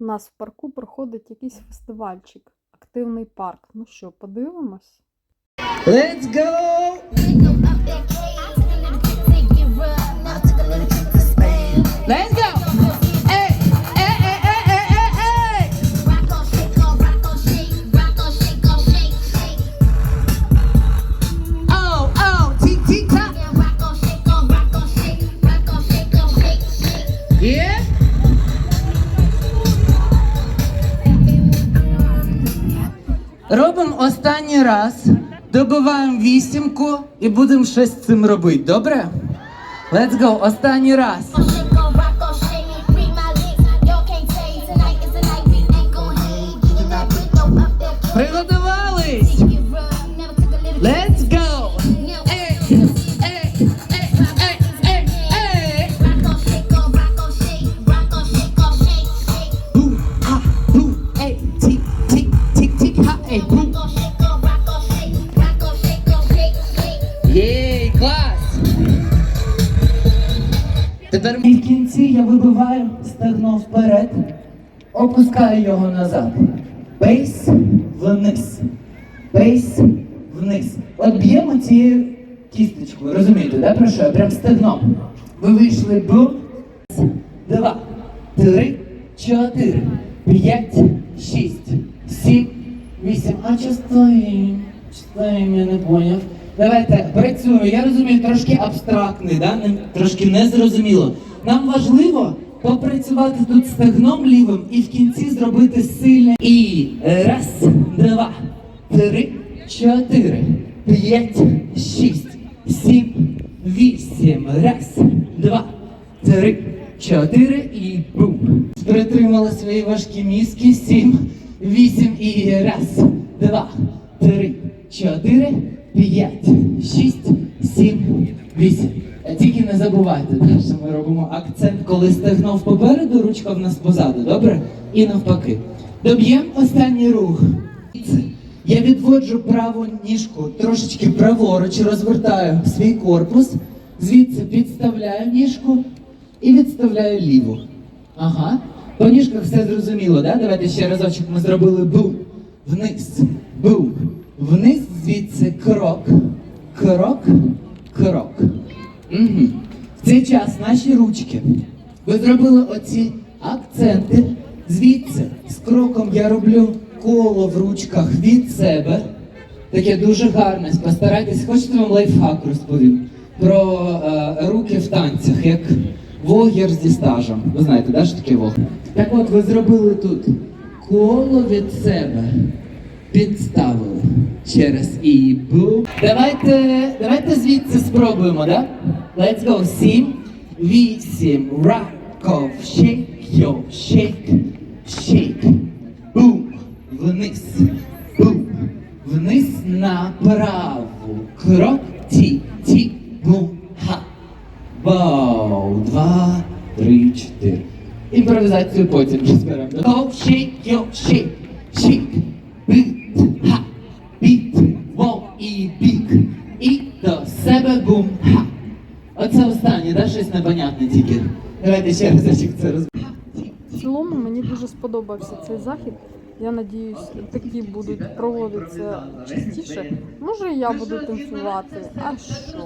У нас в парку проходить якийсь фестивальчик, активний парк. Ну що, подивимось? Let's go! Робимо останній раз, добиваємо вісімку і будемо щось з цим робити, добре? Let's go, останній раз. Приготувались! Let's go! І в кінці я вибиваю стегно вперед, опускаю його назад. Бейс вниз. Бейс вниз. От б'ємо цією кісточкою. Розумієте, да, про що? я? Прям стегном. Ви вийшли бу. Два, три, чотири, п'ять, шість, сім, вісім. А? Чи стоїм, я не поняв. Давайте працюємо. Я розумію, трошки абстрактний, да? трошки незрозуміло. Нам важливо попрацювати тут стегном лівим і в кінці зробити сильне. І раз, два, три, чотири, п'ять, шість, сім, вісім. Раз, два, три, чотири і бум. Притримали свої важкі мізки. Сім, вісім і раз, два, три, чотири, п'ять, шість, сім, вісім. Е, Тільки не забувайте, що ми робимо акцент, коли стегнув попереду, ручка в нас позаду, добре? І навпаки. Доб'ємо останній рух. Я відводжу праву ніжку трошечки праворуч, розвертаю свій корпус, звідси підставляю ніжку і відставляю ліву. Ага. По ніжках все зрозуміло, да? Давайте ще разочок ми зробили бум. Вниз. Бум. Крок. Крок. Угу. В цей час наші ручки. Ви зробили оці акценти. Звідси з кроком я роблю коло в ручках від себе. Таке дуже гарне. Постарайтесь, хочете вам лайфхак розповім про е, руки в танцях, як вогір зі стажем. Ви знаєте, да, що таке вогір? Так от ви зробили тут коло від себе. Підставили через і бу. Давайте, давайте звідси спробуємо, да? Let's go. Сім, вісім, раков, шейк, йо, шейк, шейк, бум, вниз, бум, вниз направо, крок, ті, ті, бум, ха. Вау, два, три, чотири. Імпровізацію потім зберемо. Go, shake, yo, shake, shake, beat, ха, beat, воу і бік. І до себе бум, ха. Оце щось непонятне тільки. Давайте ще разочок це роз... В цілому мені дуже сподобався цей захід. Я надіюсь, такі будуть проводитися частіше. Може, і я буду танцювати. А що?